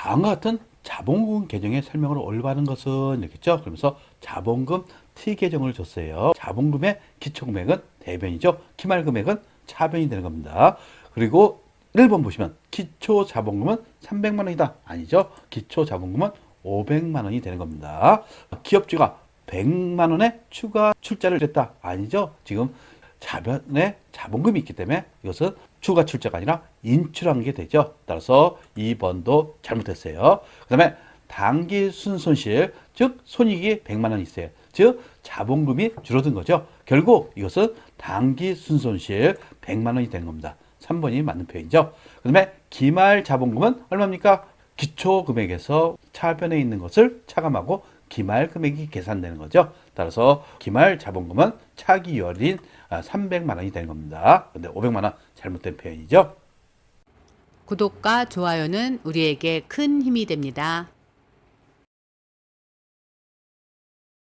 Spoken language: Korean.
다음과 같은 자본금 계정의 설명을 올바른 것은 이렇겠죠. 그러면서 자본금 T 계정을 줬어요. 자본금의 기초 금액은 대변이죠. 기말 금액은 차변이 되는 겁니다. 그리고 1번 보시면 기초 자본금은 300만 원이다. 아니죠. 기초 자본금은 500만 원이 되는 겁니다. 기업주가 100만 원의 추가 출자를 했다. 아니죠. 지금 자변에 자본금이 있기 때문에 이것은 추가 출자가 아니라 인출한 게 되죠. 따라서 2번도 잘못했어요. 그 다음에 단기 순손실, 즉 손익이 100만 원 있어요. 즉 자본금이 줄어든 거죠. 결국 이것은 단기 순손실 100만 원이 되는 겁니다. 3번이 맞는 표현이죠. 그 다음에 기말 자본금은 얼마입니까? 기초 금액에서 차변에 있는 것을 차감하고 기말 금액이 계산되는 거죠. 따라서 기말 자본금은 차기 열인 300만 원이 되는 겁니다. 근데 500만 원 잘못된 표현이죠. 구독과 좋아요는 우리에게 큰 힘이 됩니다.